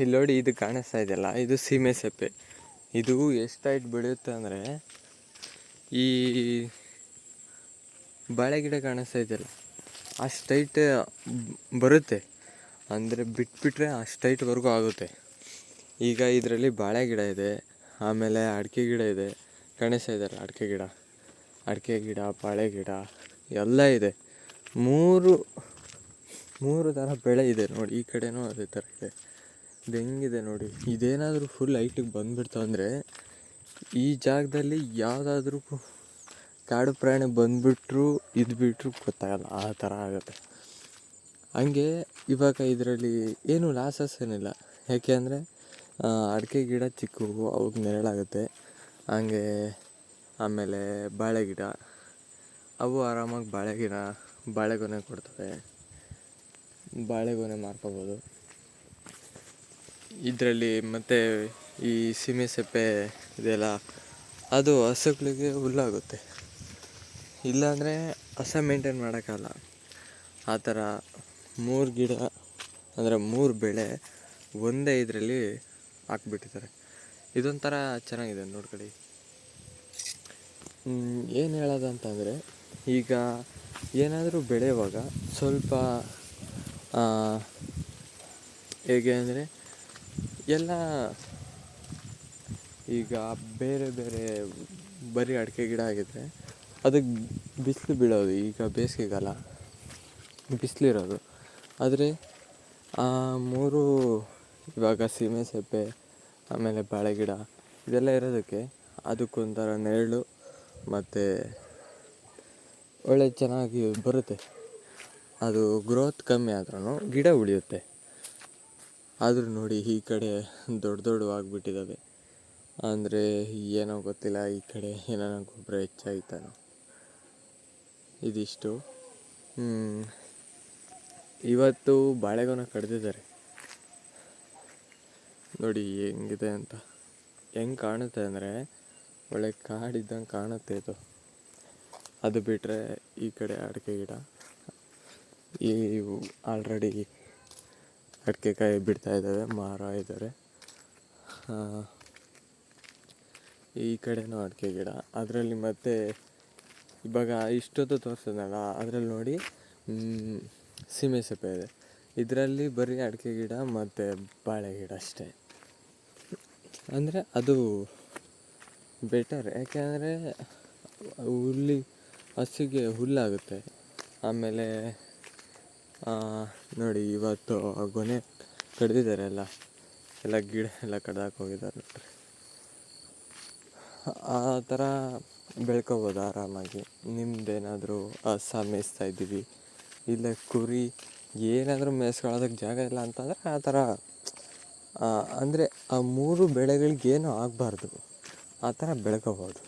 ಇಲ್ಲಿ ನೋಡಿ ಇದು ಕಾಣಿಸ್ತಾ ಇದೆಯಲ್ಲ, ಇದು ಸೀಮೆ ಸೆಪ್ಪೆ. ಇದು ಎಷ್ಟು ಹೈಟ್ ಬೆಳೆಯುತ್ತೆ ಅಂದರೆ ಈ ಬಾಳೆ ಗಿಡ ಕಾಣಿಸ್ತಾ ಇದೆಯಲ್ಲ, ಅಷ್ಟು ಹೈಟ್ ಬರುತ್ತೆ. ಅಂದರೆ ಬಿಟ್ಬಿಟ್ರೆ ಅಷ್ಟು ಹೈಟ್ವರೆಗೂ ಆಗುತ್ತೆ. ಈಗ ಇದರಲ್ಲಿ ಬಾಳೆ ಗಿಡ ಇದೆ, ಆಮೇಲೆ ಅಡಿಕೆ ಗಿಡ ಇದೆ. ಕಾಣಿಸ್ತಾ ಇದೆಯಲ್ಲ ಅಡಿಕೆ ಗಿಡ ಅಡಿಕೆ ಗಿಡ, ಬಾಳೆ ಗಿಡ, ಎಲ್ಲ ಇದೆ. ಮೂರು ಮೂರು ಥರ ಬೆಳೆ ಇದೆ ನೋಡಿ, ಈ ಕಡೆನೂ ಅದೇ ಥರ ಇದೆ. ಇದು ಹೆಂಗಿದೆ ನೋಡಿ, ಇದೇನಾದರೂ ಫುಲ್ ಹೈಟಿಗೆ ಬಂದುಬಿಡ್ತು ಅಂದರೆ ಈ ಜಾಗದಲ್ಲಿ ಯಾವುದಾದ್ರೂ ಕಾಡು ಪ್ರಾಣಿ ಬಂದುಬಿಟ್ರು ಇದು ಬಿಟ್ಟರು ಗೊತ್ತಾಗಲ್ಲ, ಆ ಥರ ಆಗುತ್ತೆ. ಹಂಗೆ ಇವಾಗ ಇದರಲ್ಲಿ ಏನು ಲಾಸಸ್ ಏನಿಲ್ಲ. ಯಾಕೆ ಅಂದರೆ ಅಡಿಕೆ ಗಿಡ ಚಿಕ್ಕವು ಅವಾಗ ನೆರಳಾಗುತ್ತೆ. ಹಂಗೆ ಆಮೇಲೆ ಬಾಳೆ ಗಿಡ, ಅವು ಆರಾಮಾಗಿ ಬಾಳೆ ಗಿಡ ಬಾಳೆಗೊನೆ ಕೊಡ್ತವೆ. ಬಾಳೆಗೊನೆ ಮಾರ್ಕೋಬೋದು. ಇದರಲ್ಲಿ ಮತ್ತು ಈ ಸೀಮೆ ಸೆಪ್ಪೆ ಇದೆಲ್ಲ, ಅದು ಹಸುಗಳಿಗೆ ಹುಲ್ಲಾಗುತ್ತೆ. ಇಲ್ಲಾಂದರೆ ಹಸ ಮೇಂಟೈನ್ ಮಾಡೋಕ್ಕಲ್ಲ ಆ ಥರ ಮೂರು ಗಿಡ, ಅಂದರೆ ಮೂರು ಬೆಳೆ ಒಂದೇ ಇದರಲ್ಲಿ ಹಾಕ್ಬಿಟ್ಟಿದ್ದಾರೆ. ಇದೊಂಥರ ಚೆನ್ನಾಗಿದೆ ನೋಡ್ಕೊಳ್ಳಿ. ಏನು ಹೇಳೋದು ಅಂತಂದರೆ ಈಗ ಏನಾದರೂ ಬೆಳೆಯುವಾಗ ಸ್ವಲ್ಪ ಹೇಗೆ ಅಂದರೆ ಎಲ್ಲ ಈಗ ಬೇರೆ ಬೇರೆ ಬರೀ ಅಡಿಕೆ ಗಿಡ ಆಗಿದ್ದರೆ ಅದಕ್ಕೆ ಬಿಸಿಲು ಬೀಳೋದು, ಈಗ ಬೇಸಿಗೆಗಾಲ ಬಿಸಿಲಿರೋದು. ಆದರೆ ಆ ಮೂರು ಇವಾಗ ಸೀಮೆ ಸೆಪ್ಪೆ ಆಮೇಲೆ ಬಾಳೆ ಗಿಡ ಇದೆಲ್ಲ ಇರೋದಕ್ಕೆ ಅದಕ್ಕೊಂಥರ ನೆರಳು ಮತ್ತು ಒಳ್ಳೆ ಚೆನ್ನಾಗಿ ಬರುತ್ತೆ. ಅದು ಗ್ರೋತ್ ಕಮ್ಮಿ ಆದ್ರೂ ಗಿಡ ಉಳಿಯುತ್ತೆ. ಆದರೂ ನೋಡಿ ಈ ಕಡೆ ದೊಡ್ಡ ದೊಡ್ಡವಾಗ್ಬಿಟ್ಟಿದ್ದಾವೆ ಅಂದರೆ ಏನೋ ಗೊತ್ತಿಲ್ಲ, ಈ ಕಡೆ ಏನೋ ಗೊಬ್ಬರ ಹೆಚ್ಚಾಯ್ತಾನೋ. ಇದಿಷ್ಟು. ಇವತ್ತು ಬಾಳೆಗೊನ ಕಡ್ದಿದ್ದಾರೆ. ನೋಡಿ ಹೆಂಗಿದೆ ಅಂತ. ಹೆಂಗೆ ಕಾಣುತ್ತೆ ಅಂದರೆ, ಒಳ್ಳೆ ಕಾಡಿದ್ದಂಗೆ ಕಾಣುತ್ತೆ ಇದು. ಅದು ಬಿಟ್ಟರೆ ಈ ಕಡೆ ಅಡಿಕೆ ಗಿಡ, ಈ ಆಲ್ರೆಡಿ ಅಡಿಕೆಕಾಯಿ ಬಿಡ್ತಾ ಇದ್ದಾವೆ, ಮಾರ ಇದ್ದಾರೆ. ಈ ಕಡೆನೂ ಅಡಿಕೆ ಗಿಡ. ಅದರಲ್ಲಿ ಮತ್ತೆ ಇವಾಗ ಇಷ್ಟೊತ್ತು ತೋರಿಸಿದ್ನಲ್ಲ, ಅದರಲ್ಲಿ ನೋಡಿ ಸೀಮೆ ಸೊಪ್ಪೆ ಇದೆ. ಇದರಲ್ಲಿ ಬರೀ ಅಡಿಕೆ ಗಿಡ ಮತ್ತು ಬಾಳೆ ಗಿಡ ಅಷ್ಟೇ. ಅಂದರೆ ಅದು ಬೆಟರ್ ಯಾಕೆಂದರೆ ಹುಲ್ಲಿ, ಹಸಿಗೆ ಹುಲ್ಲಾಗುತ್ತೆ. ಆಮೇಲೆ ನೋಡಿ, ಇವತ್ತು ಗೊನೆ ಕಡ್ದಿದ್ದಾರೆ ಎಲ್ಲ. ಎಲ್ಲ ಗಿಡ ಎಲ್ಲ ಕಡ್ದಾಕಿ ಹೋಗಿದ್ದಾರೆ ನೋಡ್ರಿ. ಆ ಥರ ಬೆಳ್ಕೊಬೋದು ಆರಾಮಾಗಿ. ನಿಮ್ದೇನಾದರೂ ಹಸ ಮೇಯಿಸ್ತಾ ಇದ್ದೀವಿ. ಇಲ್ಲ ಕುರಿ ಏನಾದರೂ ಮೇಯಿಸ್ಕೊಳ್ಳೋದಕ್ಕೆ ಜಾಗ ಇಲ್ಲ ಅಂತಂದರೆ ಆ ಥರ ಅಂದರೆ ಆ ಮೂರು ಬೆಳೆಗಳಿಗೇನು ಆಗಬಾರ್ದು. ಆ ಥರ ಬೆಳ್ಕೊಬೋದು.